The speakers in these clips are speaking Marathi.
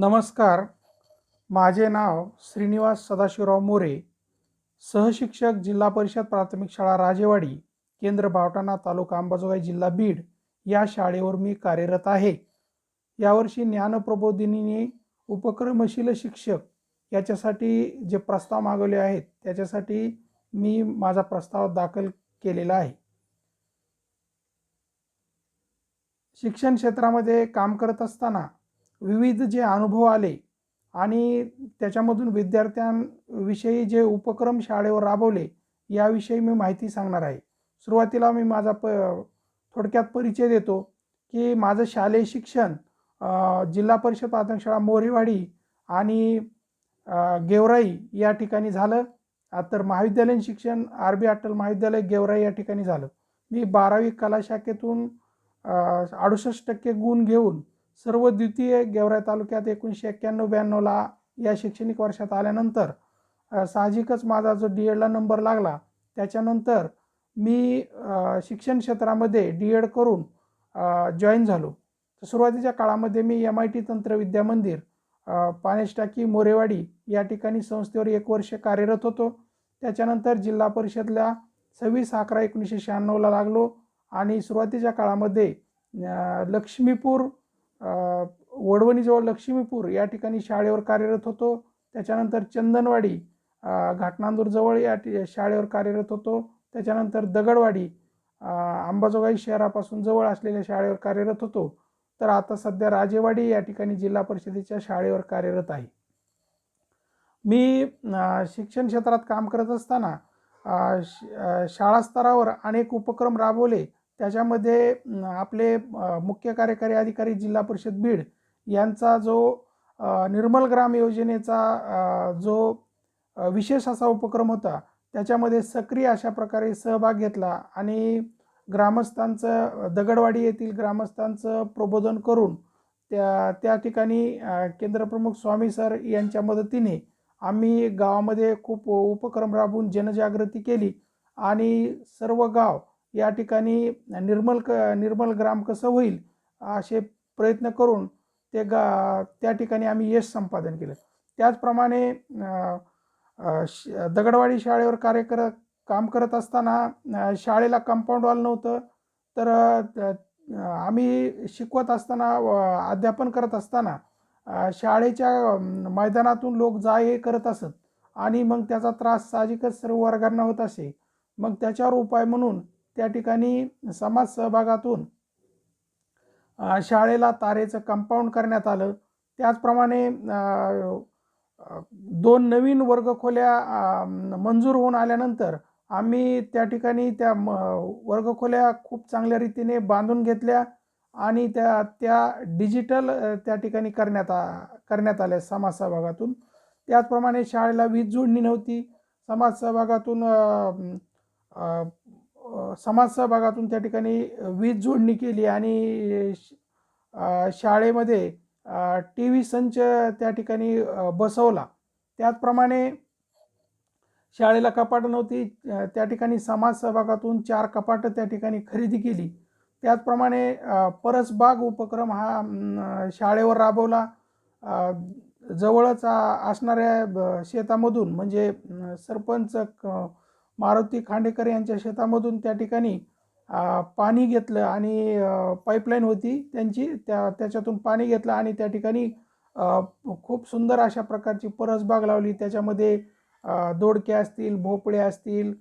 नमस्कार. माझे नाव श्रीनिवास सदाशिवराव मोरे. सहशिक्षक जिल्हा परिषद प्राथमिक शाळा राजेवाडी केंद्र बावटाणा तालुका अंबाजोगाई जिल्हा बीड या शाळेवर मी कार्यरत आहे. यावर्षी ज्ञानप्रबोधिनीने उपक्रमशील शिक्षक याच्यासाठी जे प्रस्ताव मागवले आहेत त्याच्यासाठी मी माझा प्रस्ताव दाखल केलेला आहे. शिक्षण क्षेत्रामध्ये काम करत असताना विविध जे अनुभव आले आणि त्याच्यामधून विद्यार्थ्यांविषयी जे उपक्रम शाळेवर राबवले याविषयी मी माहिती सांगणार आहे. सुरुवातीला मी माझा प थोडक्यात परिचय देतो की माझं शालेय शिक्षण जिल्हा परिषद प्राथमिक शाळा मोरेवाडी आणि गेवराई या ठिकाणी झालं. तर महाविद्यालयीन शिक्षण आर बी अटल महाविद्यालय गेवराई या ठिकाणी झालं. मी बारावी कला शाखेतून अडुसष्ट टक्के गुण घेऊन सर्व द्वितीय गेवराई तालुक्यात एकोणीसशे एक्क्याण्णव ब्याण्णवला या शैक्षणिक वर्षात आल्यानंतर साहजिकच माझा जो डी एडला नंबर लागला त्याच्यानंतर मी शिक्षण क्षेत्रामध्ये डी एड करून जॉईन झालो. तर सुरुवातीच्या काळामध्ये मी एम आय टी तंत्रविद्या मंदिर अ, टाकी मोरेवाडी या ठिकाणी संस्थेवर एक वर्ष कार्यरत होतो. त्याच्यानंतर जिल्हा परिषदला सव्वीस अकरा एकोणीसशे शहाण्णवला लागलो आणि सुरुवातीच्या काळामध्ये लक्ष्मीपूर वडवणीजवळ लक्ष्मीपूर या ठिकाणी शाळेवर कार्यरत होतो. त्याच्यानंतर चंदनवाडी घाटनांदूरजवळ या ठि शाळेवर कार्यरत होतो. त्याच्यानंतर दगडवाडी अंबाजोगाई शहरापासून जवळ असलेल्या शाळेवर कार्यरत होतो. तर आता सध्या राजेवाडी या ठिकाणी जिल्हा परिषदेच्या शाळेवर कार्यरत आहे. मी शिक्षण क्षेत्रात काम करत असताना श- शाळा स्तरावर अनेक उपक्रम राबवले. त्याच्यामध्ये आपले मुख्य कार्यकारी अधिकारी जिल्हा परिषद बीड यांचा जो निर्मल ग्राम योजनेचा जो विशेष असा उपक्रम होता त्याच्यामध्ये सक्रिय अशा प्रकारे सहभाग घेतला आणि ग्रामस्थांचं दगडवाडी येथील ग्रामस्थांचं प्रबोधन करून त्या त्या ठिकाणी केंद्रप्रमुख स्वामी सर यांच्या मदतीने आम्ही गावामध्ये खूप उपक्रम राबवून जनजागृती केली आणि सर्व गाव या ठिकाणी निर्मल क निर्मल ग्राम कसं होईल असे प्रयत्न करून ते गा त्या ठिकाणी आम्ही यश संपादन केलं. त्याचप्रमाणे श दगडवाडी शाळेवर कार्य कर काम करत असताना शाळेला कंपाऊंड वॉल नव्हतं तर आम्ही शिकवत असताना व अध्यापन करत असताना शाळेच्या मैदानातून लोक जा ये करत असत आणि मग त्याचा त्रास साहजिकच सर्व वर्गांना होत असे. मग त्याच्यावर उपाय म्हणून त्या ठिकाणी समाज सहभागातून शाळेला तारेचं कंपाऊंड करण्यात आलं. त्याचप्रमाणे दोन नवीन वर्गखोल्या मंजूर होऊन आल्यानंतर आम्ही त्या ठिकाणी त्या म वर्गखोल्या खूप चांगल्या रीतीने बांधून घेतल्या आणि त्या त्या डिजिटल त्या ठिकाणी करण्यात आ करण्यात आल्या समाज सहभागातून. त्याचप्रमाणे शाळेला वीज जोडणी नव्हती. समाज सहभागातून समाजसहभागातून समाज सहभागातून त्या ठिकाणी वीज जोडणी केली आणि शाळेमध्ये टी व्ही संच त्या ठिकाणी बसवला. त्याचप्रमाणे शाळेला कपाटं नव्हती त्या ठिकाणी समाज सहभागातून चार कपाटं त्या ठिकाणी खरेदी केली. त्याचप्रमाणे परसबाग उपक्रम हा शाळेवर राबवला. जवळच असणाऱ्या शेतामधून म्हणजे सरपंच क- मारुती खांडेकर यांच्या शेतामधून त्या ठिकाणी पाणी घेतलं आणि पाईपलाईन होती त्यांची. त्या त्याच्यातून पाणी घेतलं आणि त्या ठिकाणी खूप सुंदर अशा प्रकारची परसबाग लावली. त्याच्यामध्ये दोडके असतील भोपळे असतील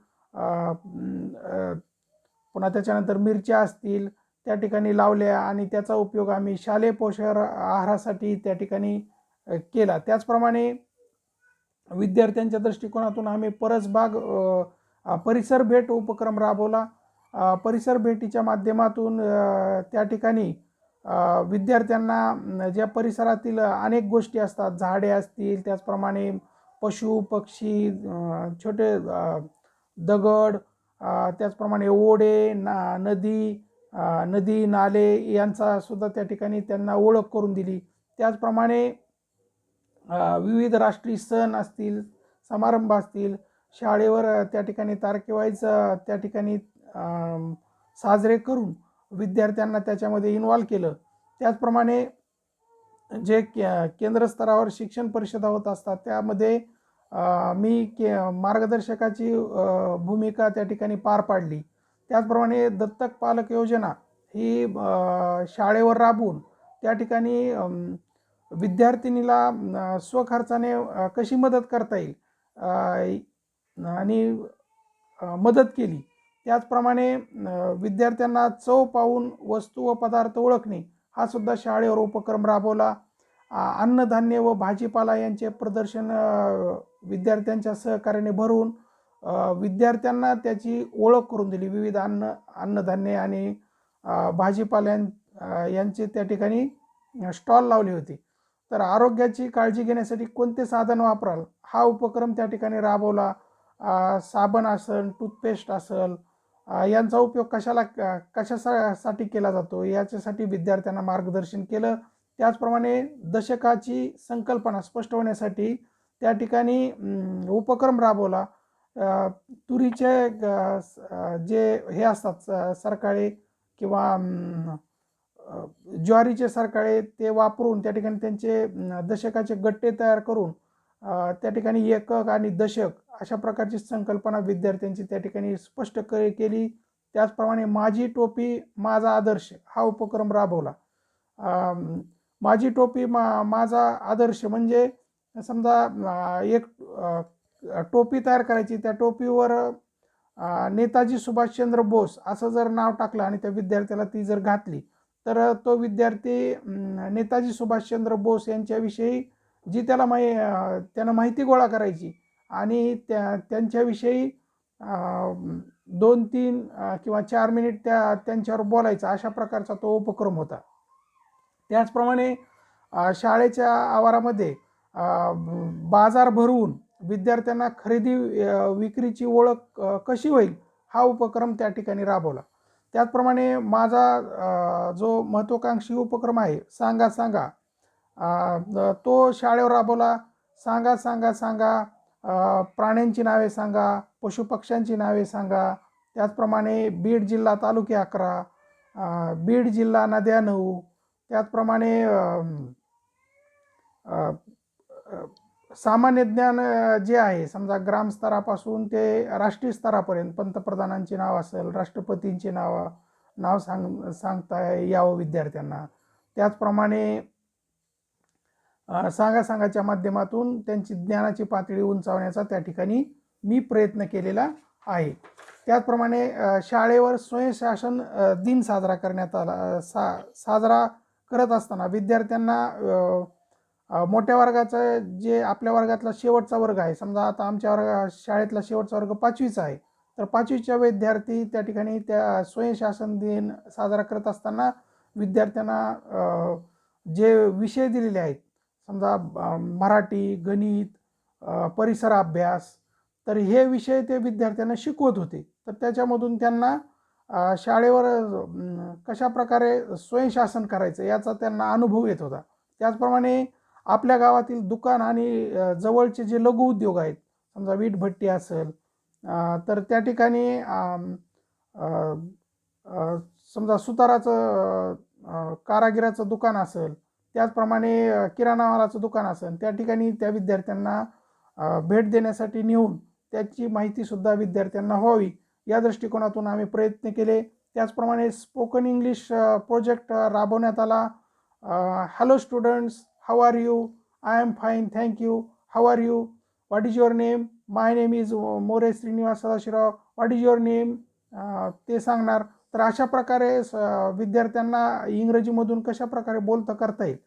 पुन्हा त्याच्यानंतर मिरच्या असतील त्या ठिकाणी लावल्या आणि त्याचा उपयोग आम्ही शालेय पोषण आहारासाठी त्या ठिकाणी केला. त्याचप्रमाणे विद्यार्थ्यांच्या दृष्टिकोनातून आम्ही परसबाग परिसर भेट उपक्रम राबवला. परिसर भेटीच्या माध्यमातून त्या ठिकाणी विद्यार्थ्यांना ज्या परिसरातील अनेक गोष्टी असतात झाडे असतील त्याचप्रमाणे पशु पक्षी छोटे दगड त्याचप्रमाणे ओढे ना नदी नदी नाले यांचा सुद्धा त्या ठिकाणी त्यांना ओळख करून दिली. त्याचप्रमाणे विविध राष्ट्रीय सण असतील समारंभ असतील शाळेवर त्या ठिकाणी तारखेवाईज त्या ठिकाणी साजरे करून विद्यार्थ्यांना त्याच्यामध्ये इन्वॉल्व केलं. त्याचप्रमाणे जे के केंद्र स्तरावर शिक्षण परिषदा होत असतात त्यामध्ये मी के मार्गदर्शकाची भूमिका त्या ठिकाणी पार पाडली. त्याचप्रमाणे दत्तक पालक योजना ही शाळेवर राबवून त्या ठिकाणी विद्यार्थिनीला स्वखर्चाने कशी मदत करता येईल? आणि मदत केली. त्याचप्रमाणे विद्यार्थ्यांना चव पाहून वस्तू व पदार्थ ओळखणे हा सुद्धा शाळेवर उपक्रम राबवला. अन्नधान्य व भाजीपाला यांचे प्रदर्शन विद्यार्थ्यांच्या सहकार्याने भरून विद्यार्थ्यांना त्याची ओळख करून दिली. विविध अन्न अन्नधान्य आणि भाजीपाल्यां यांचे त्या ठिकाणी स्टॉल लावले होते. तर आरोग्याची काळजी घेण्यासाठी कोणते साधन वापराल? हा उपक्रम त्या ठिकाणी राबवला. साबण असेल टूथपेस्ट असेल यांचा उपयोग कशाला कशासाठी केला जातो? याच्यासाठी विद्यार्थ्यांना मार्गदर्शन केलं. त्याचप्रमाणे दशकाची संकल्पना स्पष्ट होण्यासाठी त्या ठिकाणी उपक्रम राबवला. तुरीचे ग- स- जे हे असतात स- सरकाळे किंवा ज्वारीचे सरकाळे ते वापरून त्या ठिकाणी त्यांचे दशकाचे गट्टे तयार करून त्या ठिकाणी एकक आणि दशक अशा प्रकारची संकल्पना विद्यार्थ्यांची त्या ठिकाणी स्पष्ट क केली. त्याचप्रमाणे माझी टोपी माझा आदर्श हा उपक्रम राबवला. माझी टोपी मा माझा आदर्श म्हणजे समजा एक टोपी तयार करायची. त्या टोपीवर नेताजी सुभाषचंद्र बोस असं जर नाव टाकलं आणि त्या विद्यार्थ्याला ती जर घातली तर तो विद्यार्थी नेताजी सुभाषचंद्र बोस यांच्याविषयी जी त्याला माहि त्यांना त्यानं माहिती गोळा करायची. आणि त्या त्यांच्याविषयी दोन तीन किंवा चार मिनिट त्या त्यांच्यावर बोलायचा अशा प्रकारचा तो उपक्रम होता. त्याचप्रमाणे शाळेच्या आवारामध्ये बाजार भरवून विद्यार्थ्यांना खरेदी विक्रीची ओळख कशी होईल हा उपक्रम त्या ठिकाणी राबवला. त्याचप्रमाणे माझा जो महत्त्वाकांक्षी उपक्रम आहे सांगा सांगा तो शाळेवर राबवला. सांगा सांगा सांगा. प्राण्यांची नावे सांगा पशुपक्ष्यांची नावे सांगा. त्याचप्रमाणे बीड जिल्हा तालुके अकरा बीड जिल्हा नद्या नऊ. त्याचप्रमाणे सामान्य ज्ञान जे आहे समजा ग्रामस्तरापासून ते राष्ट्रीय स्तरापर्यंत पंतप्रधानांचे नाव असेल राष्ट्रपतींचे नाव नाव सांग सांगता यावं विद्यार्थ्यांना. त्याचप्रमाणे सांगा सांगाच्या माध्यमातून त्यांची ज्ञानाची पातळी उंचावण्याचा त्या ठिकाणी मी प्रयत्न केलेला आहे. त्याचप्रमाणे शाळेवर स्वयंशासन दिन साजरा करण्यात आला सा साजरा करत असताना विद्यार्थ्यांना मोठ्या वर्गाचं जे आपल्या वर्गातला शेवटचा वर्ग आहे समजा आता आमच्या वर्ग शाळेतला शेवटचा वर्ग पाचवीचा आहे तर पाचवीच्या विद्यार्थी त्या ठिकाणी त्या स्वयंशासन दिन साजरा करत असताना विद्यार्थ्यांना जे विषय दिलेले आहेत समजा मराठी गणित परिसर अभ्यास तर हे विषय ते विद्यार्थ्यांना शिकवत होते. तर त्याच्यामधून त्यांना शाळेवर कशा प्रकारे स्वयंशासन करायचं याचा त्यांना अनुभव येत होता. त्याचप्रमाणे आपल्या गावातील दुकान आणि जवळचे जे लघु उद्योग आहेत समजा वीटभट्टी असेल तर त्या ठिकाणी समजा सुताराचं कारागिराचं दुकान असेल त्याचप्रमाणे किराणा मालाचं दुकान असेल त्या ठिकाणी त्या विद्यार्थ्यांना भेट देण्यासाठी नेऊन त्याची माहितीसुद्धा विद्यार्थ्यांना व्हावी. या दृष्टिकोनातून आम्ही प्रयत्न केले. त्याचप्रमाणे स्पोकन इंग्लिश प्रोजेक्ट राबवण्यात आला. Hello students how are you I am fine thank you how are you what is your name my name is More Shrinivas Sadashivrao. What is your name ते सांगणार. तर अशा प्रकारे स विद्यार्थ्यांना इंग्रजीमधून कशा प्रकारे बोलतं करता येईल?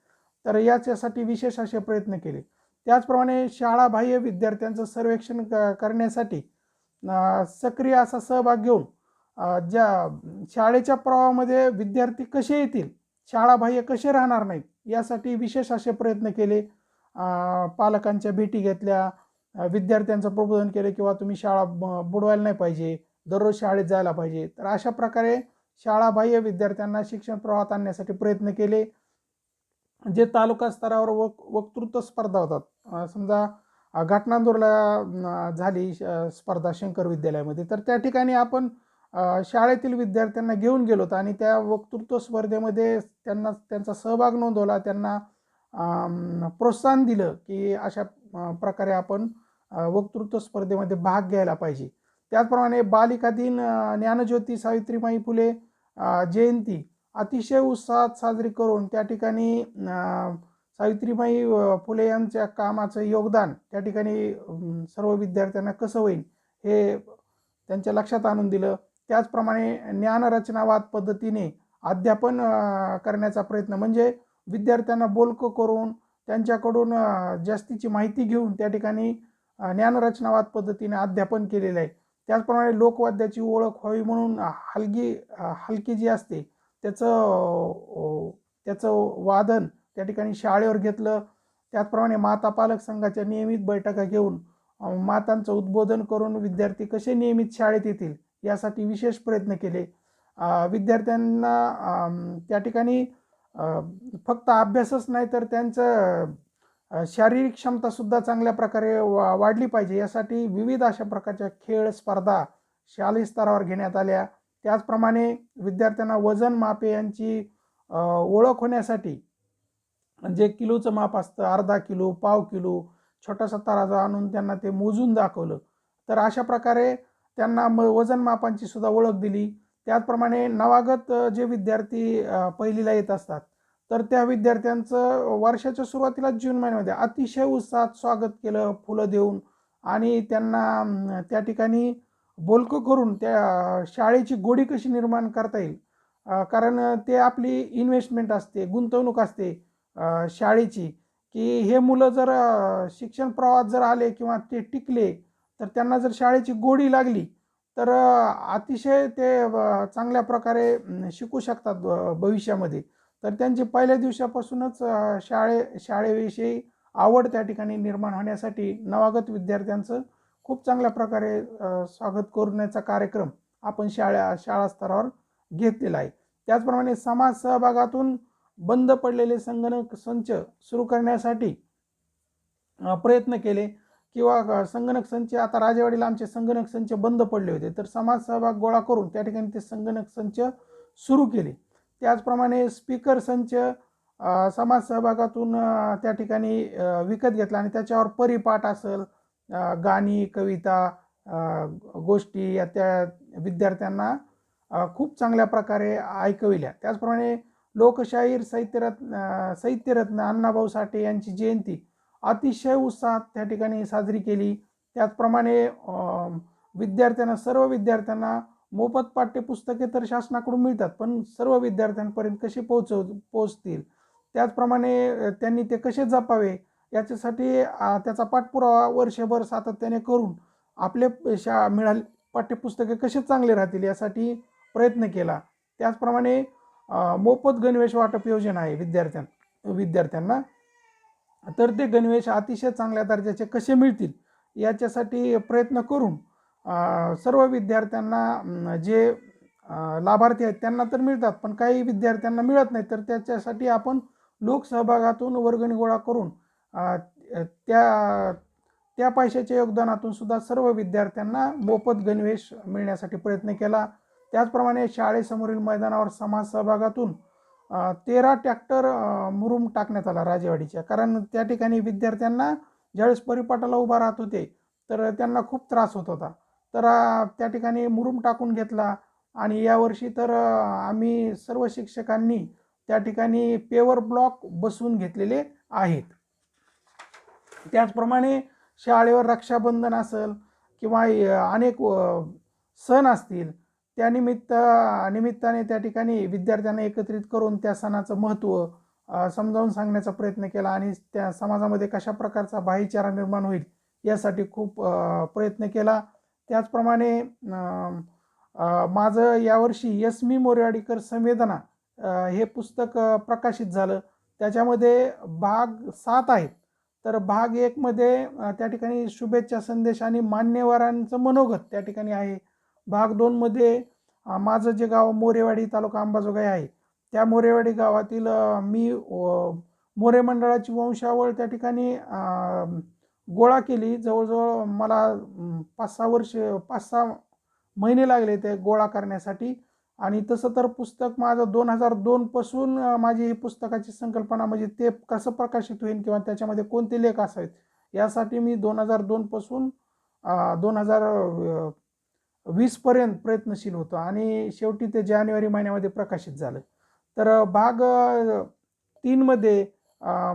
तर याच्यासाठी विशेष असे प्रयत्न केले. त्याचप्रमाणे शाळाबाह्य विद्यार्थ्यांचं सर्वेक्षण क करण्यासाठी सक्रिय असा सहभाग घेऊन ज्या शाळेच्या प्रवाहामध्ये विद्यार्थी कसे येतील शाळाबाह्य कसे राहणार नाहीत यासाठी विशेष असे प्रयत्न केले. पालकांच्या भेटी घेतल्या विद्यार्थ्यांचं प्रबोधन केलं किंवा तुम्ही शाळा ब बुडवायला नाही पाहिजे दररोज शाळेत जायला पाहिजे. तर अशा प्रकारे शाळाबाह्य विद्यार्थ्यांना शिक्षण प्रवाहात आणण्यासाठी प्रयत्न केले. जे तालुका स्तरावर वक वक्तृत्व स्पर्धा होतात. समजा घटनांदूरला घाटनांदूरला झाली श- स्पर्धा शंकर विद्यालयामध्ये. तर त्या ठिकाणी आपण शाळेतील विद्यार्थ्यांना घेऊन गेलो होतो आणि त्या वक्तृत्व स्पर्धेमध्ये त्यांना त्यांचा सहभाग नोंदवला. त्यांना प्रोत्साहन दिलं की अशा प्रकारे आपण वक्तृत्व स्पर्धेमध्ये भाग घ्यायला पाहिजे. त्याचप्रमाणे बालिका दिन ज्ञानज्योती सावित्रीबाई फुले जयंती अतिशय उत्साहात साजरी करून त्या ठिकाणी सावित्रीबाई फुले यांच्या कामाचं योगदान त्या ठिकाणी सर्व विद्यार्थ्यांना कसं होईल हे त्यांच्या लक्षात आणून दिलं. त्याचप्रमाणे ज्ञानरचनावाद पद्धतीने अध्यापन करण्याचा प्रयत्न म्हणजे विद्यार्थ्यांना बोलकं करून त्यांच्याकडून जास्तीची माहिती घेऊन त्या ठिकाणी ज्ञानरचनावाद पद्धतीने अध्यापन केलेलं आहे. त्याचप्रमाणे लोकवाद्याची ओळख व्हावी म्हणून हलगी हलकी जी असते त्याचं त्याचं वादन त्या ठिकाणी शाळेवर घेतलं. त्याचप्रमाणे माता पालक संघाच्या नियमित बैठका घेऊन मातांचं उद्बोधन करून विद्यार्थी कसे नियमित शाळेत येतील यासाठी विशेष प्रयत्न केले. विद्यार्थ्यांना त्या ठिकाणी फक्त अभ्यासच नाही तर त्यांचं शारीरिक क्षमतासुद्धा चांगल्या प्रकारे वा वाढली पाहिजे यासाठी विविध अशा प्रकारच्या खेळ स्पर्धा शालेय स्तरावर घेण्यात आल्या. त्याचप्रमाणे विद्यार्थ्यांना वजन मापे यांची ओळख होण्यासाठी जे किलोचं माप असतं अर्धा किलो पाव किलो छोटासा ताराजा आणून त्यांना ते मोजून दाखवलं. तर अशा प्रकारे त्यांना म वजन मापांची सुद्धा ओळख दिली. त्याचप्रमाणे नवागत जे विद्यार्थी पहिलीला येत असतात तर त्या विद्यार्थ्यांचं वर्षाच्या सुरुवातीला जून महिन्यामध्ये अतिशय उत्साहात स्वागत केलं फुलं देऊन. आणि त्यांना त्या ठिकाणी बोलकं करून त्या शाळेची गोडी कशी निर्माण करता येईल? कारण ते आपली इन्व्हेस्टमेंट असते गुंतवणूक असते शाळेची. की हे मुलं जर शिक्षण प्रवाहात जर आले किंवा ते टिकले तर त्यांना जर शाळेची गोडी लागली तर अतिशय ते चांगल्या प्रकारे शिकू शकतात भविष्यामध्ये. तर त्यांची पहिल्या दिवसापासूनच शाळे शाळेविषयी आवड त्या ठिकाणी निर्माण होण्यासाठी नवागत विद्यार्थ्यांचं खूप चांगल्या प्रकारे स्वागत करण्याचा कार्यक्रम आपण शाळा शाळा स्तरावर घेतलेला आहे. त्याचप्रमाणे समाज सहभागातून बंद पडलेले संगणक संच सुरू करण्यासाठी प्रयत्न केले किंवा संगणक संच आता राजेवाडीला आमचे संगणक संच बंद पडले होते तर समाज सहभाग गोळा करून त्या ठिकाणी ते संगणक संच सुरू केले. त्याचप्रमाणे स्पीकर संच समाज सहभागातून त्या ठिकाणी विकत घेतला आणि त्याच्यावर परिपाठ असेल गाणी कविता गोष्टी या त्या विद्यार्थ्यांना खूप चांगल्या प्रकारे ऐकविल्या. त्याचप्रमाणे लोकशाहीर साहित्यरत्न साहित्यरत्न अण्णाभाऊ साठे यांची जयंती अतिशय उत्साहात त्या ठिकाणी साजरी केली. त्याचप्रमाणे विद्यार्थ्यांना सर्व विद्यार्थ्यांना मोफत पाठ्यपुस्तके तर शासनाकडून मिळतात पण सर्व विद्यार्थ्यांपर्यंत कसे पोहोचव पोहोचतील? त्याचप्रमाणे त्यांनी ते कसे जपावे? याच्यासाठी त्याचा पाठपुरावा वर्षभर सातत्याने करून आपले शा मिळाले पाठ्यपुस्तके कसे चांगले राहतील यासाठी प्रयत्न केला. त्याचप्रमाणे मोफत गणवेश वाटप योजना आहे विद्यार्थ्यां विद्यार्थ्यांना. तर ते गणवेश अतिशय चांगल्या दर्जाचे कसे मिळतील याच्यासाठी प्रयत्न करून सर्व विद्यार्थ्यांना जे लाभार्थी आहेत त्यांना तर मिळतात पण काही विद्यार्थ्यांना मिळत नाही तर त्याच्यासाठी आपण लोकसहभागातून वर्गणी गोळा करून त्या त्या पैशाच्या योगदानातून सुद्धा सर्व विद्यार्थ्यांना मोफत गणवेश मिळण्यासाठी प्रयत्न केला. त्याचप्रमाणे शाळेसमोरील मैदानावर समाज सहभागातून तेरा ट्रॅक्टर मुरुम टाकण्यात आला राजेवाडीच्या. कारण त्या ठिकाणी विद्यार्थ्यांना ज्यावेळेस परिपाठाला उभा राहत होते तर त्यांना खूप त्रास होत होता. तर त्या ठिकाणी मुरुम टाकून घेतला आणि यावर्षी तर आम्ही सर्व शिक्षकांनी त्या ठिकाणी पेवर ब्लॉक बसवून घेतलेले आहेत. त्याचप्रमाणे शाळेवर रक्षाबंधन असेल किंवा अनेक सण असतील त्यानिमित्त निमित्ताने त्या ठिकाणी विद्यार्थ्यांना एकत्रित करून त्या सणाचं महत्त्व समजावून सांगण्याचा प्रयत्न केला आणि त्या समाजामध्ये कशा प्रकारचा भाईचारा निर्माण होईल यासाठी खूप प्रयत्न केला. त्याचप्रमाणे माझं यावर्षी यस्मी मोरवाडीकर संवेदना हे पुस्तक प्रकाशित झालं. त्याच्यामध्ये भाग सात आहेत तर भाग एकमध्ये त्या ठिकाणी शुभेच्छा संदेश आणि मान्यवरांचं मनोगत त्या ठिकाणी आहे. भाग दोनमध्ये माझं जे गाव मोरेवाडी तालुका अंबाजोगाई आहे. त्या मोरेवाडी गावातील मी मोरे मंडळाची वंशावळ त्या ठिकाणी गोळा केली. जवळजवळ मला पाच सहा वर्ष पाच सहा महिने लागले ते गोळा करण्यासाठी. आणि तसं तर पुस्तक माझं दोन हजार दोनपासून माझी ही पुस्तकाची संकल्पना म्हणजे ते कसं प्रकाशित होईल किंवा त्याच्यामध्ये कोणते लेख असावेत यासाठी मी दोन हजार दोनपासून दोन हजार वीसपर्यंत प्रयत्नशील होतो आणि शेवटी ते जानेवारी महिन्यामध्ये प्रकाशित झालं. तर भाग तीनमध्ये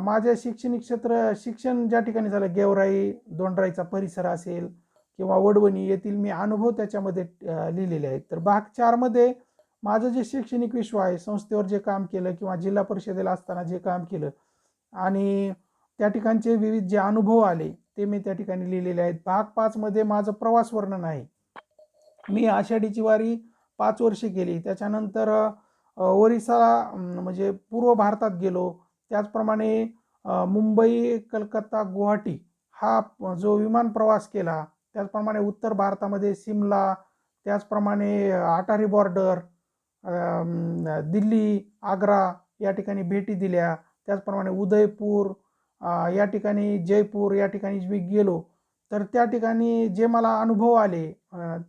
माझ्या शैक्षणिक क्षेत्र शिक्षण ज्या ठिकाणी झालं गेवराई दोंडराईचा परिसर असेल किंवा वडवणी येथील मी अनुभव त्याच्यामध्ये लिहिलेले आहेत. तर भाग चारमध्ये माझं जे शैक्षणिक विश्व आहे संस्थेवर जे काम केलं किंवा जिल्हा परिषदेला असताना जे काम केलं आणि त्या ठिकाणचे विविध जे अनुभव आले ते मी त्या ठिकाणी लिहिलेले आहेत. भाग पाचमध्ये माझं प्रवास वर्णन आहे. मी आषाढीची वारी पाच वर्षे केली. त्याच्यानंतर ओरिसा म्हणजे पूर्व भारतात गेलो. त्याचप्रमाणे मुंबई कलकत्ता गुवाहाटी हा जो विमान प्रवास केला त्याचप्रमाणे उत्तर भारतामध्ये सिमला त्याचप्रमाणे अटारी बॉर्डर दिल्ली आग्रा या ठिकाणी भेटी दिल्या. त्याचप्रमाणे उदयपूर या ठिकाणी जयपूर या ठिकाणी मी गेलो तर त्या ठिकाणी जे मला अनुभव आले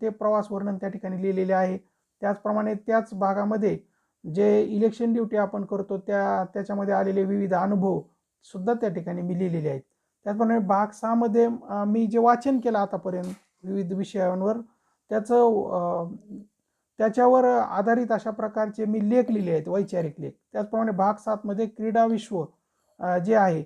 ते प्रवास वर्णन त्या ठिकाणी लिहिलेले आहे. त्याचप्रमाणे त्याच भागामध्ये जे इलेक्शन ड्युटी आपण करतो त्या त्याच्यामध्ये आलेले विविध अनुभव सुद्धा त्या ठिकाणी मी लिहिलेले आहेत. त्याचप्रमाणे भाग सहामध्ये मी जे वाचन केलं आतापर्यंत विविध विषयांवर त्याचं त्याच्यावर आधारित अशा प्रकारचे मी लेख लिहिले आहेत वैचारिक लेख. त्याचप्रमाणे भाग सातमध्ये क्रीडा विश्व जे आहे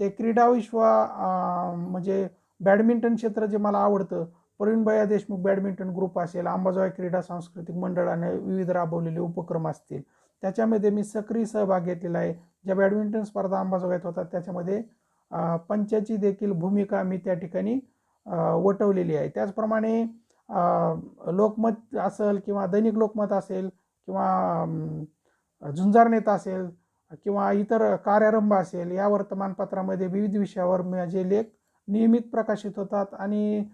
ते क्रीडा विश्व म्हणजे बॅडमिंटन क्षेत्र जे मला आवडतं प्रवीणभया देशमुख बॅडमिंटन ग्रुप असेल अंबाजोगाई क्रीडा सांस्कृतिक मंडळाने विविध राबवलेले उपक्रम असतील. त्याच्यामध्ये मी सक्रिय सहभाग घेतलेला आहे. ज्या बॅडमिंटन स्पर्धा अंबाजोगाईत होतात त्याच्यामध्ये पंचाची देखील भूमिका मी त्या ठिकाणी वटवलेली आहे. त्याचप्रमाणे लोकमत असेल किंवा दैनिक लोकमत असेल किंवा झुंजार नेता असेल किंवा इतर कार्यारंभ असेल या वर्तमानपत्रामध्ये विविध विषयावर माझे लेख नियमित प्रकाशित होतात आणि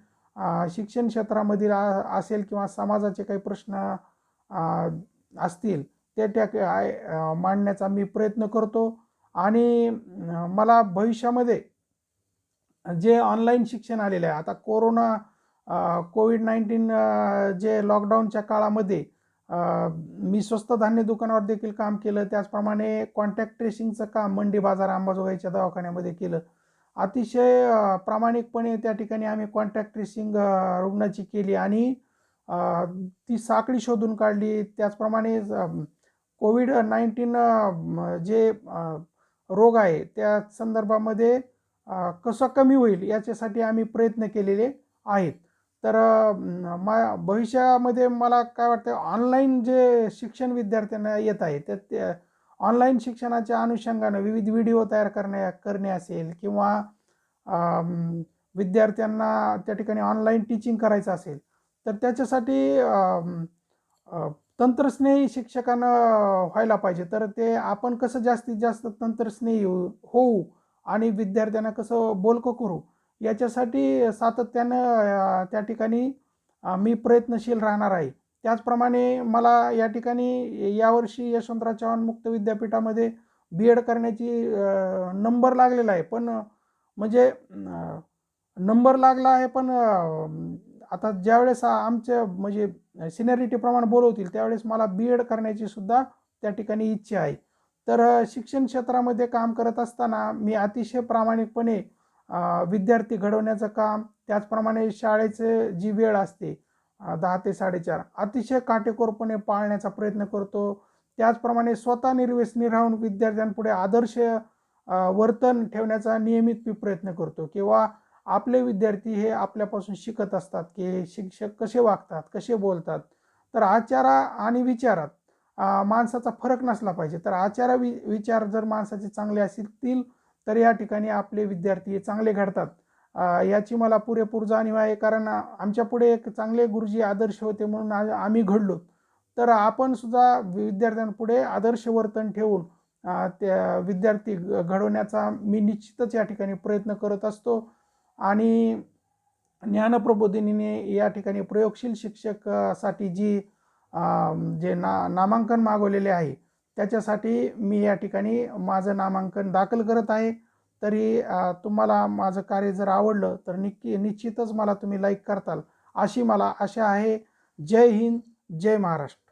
शिक्षण क्षेत्रामधील आ- असेल किंवा समाजाचे काही प्रश्न असतील ते त्या मांडण्याचा मी प्रयत्न करतो. आणि मला भविष्यामध्ये जे ऑनलाईन शिक्षण आलेलं आहे आता कोरोना कोविड नाईन्टीन जे लॉकडाऊनच्या काळामध्ये मी स्वस्त धान्य दुकानावर देखील काम केलं. त्याचप्रमाणे कॉन्टॅक्ट ट्रेसिंगचं काम मंडी बाजार अंबाजोगाईच्या दवाखान्यामध्ये केलं. अतिशय प्रामाणिकपणे त्या ठिकाणी आम्ही कॉन्टॅक्ट ट्रेसिंग रुग्णाची केली आणि ती साखळी शोधून काढली. त्याचप्रमाणे कोविड नाईन्टीन जे रोग आहे त्या संदर्भामध्ये कसं कमी होईल याच्यासाठी आम्ही प्रयत्न केलेले आहेत. तर मा भविष्यामध्ये मला काय वाटतं ऑनलाईन जे शिक्षण विद्यार्थ्यांना येत आहे तर ते ऑनलाईन शिक्षणाच्या अनुषंगानं विविध व्हिडिओ तयार करण्या करणे असेल किंवा विद्यार्थ्यांना त्या ठिकाणी ऑनलाईन टीचिंग करायचं असेल तर त्याच्यासाठी तंत्रस्नेही शिक्षकांना व्हायला पाहिजे. तर ते आपण कसं जास्तीत जास्त तंत्रस्नेही होऊ आणि विद्यार्थ्यांना कसं बोलकं करू याच्यासाठी सातत्यानं त्या ठिकाणी मी प्रयत्नशील राहणार आहे. त्याचप्रमाणे मला या ठिकाणी यावर्षी यशवंतराव चव्हाण मुक्त विद्यापीठामध्ये बी एड करण्याची नंबर लागलेला आहे. पण म्हणजे नंबर लागला आहे पण आता ज्यावेळेस आमच्या म्हणजे सिनियरिटीप्रमाणे बोलवतील त्यावेळेस मला बी एड करण्याची सुद्धा त्या ठिकाणी इच्छा आहे. तर शिक्षण क्षेत्रामध्ये काम करत असताना मी अतिशय प्रामाणिकपणे विद्यार्थी घडवण्याचं काम त्याचप्रमाणे शाळेचे जी वेळ असते दहा ते साडेचार अतिशय काटेकोरपणे पाळण्याचा प्रयत्न करतो. त्याचप्रमाणे स्वतः निर्व्यसनी राहून विद्यार्थ्यांपुढे आदर्श वर्तन ठेवण्याचा नियमित मी प्रयत्न करतो. किंवा आपले विद्यार्थी हे आपल्यापासून शिकत असतात की शिक्षक कसे वागतात कसे बोलतात? तर आचारा आणि विचारात माणसाचा फरक नसला पाहिजे. तर आचार वि विचार जर माणसाचे चांगले असतील तर या ठिकाणी आपले विद्यार्थी चांगले घडतात. याची मला पुरेपूर जाणीव आहे कारण आमच्या पुढे एक चांगले गुरुजी आदर्श होते म्हणून आम्ही घडलो. तर आपण सुद्धा विद्यार्थ्यांपुढे आदर्श वर्तन ठेवून त्या विद्यार्थी घ- घडवण्याचा मी निश्चितच या ठिकाणी प्रयत्न करत असतो. आणि ज्ञानप्रबोधिनीने या ठिकाणी प्रयोगशील शिक्षकासाठी जी जे ना नामांकन मागवलेले आहे त्याच्यासाठी मी या ठिकाणी माझं नामांकन दाखल करत आहे. तरी तुम्हाला माझं कार्य जर आवडलं तर निक्की निश्चितच मला तुम्ही लाईक करताल. अशी मला आशा आहे. जय हिंद जय महाराष्ट्र.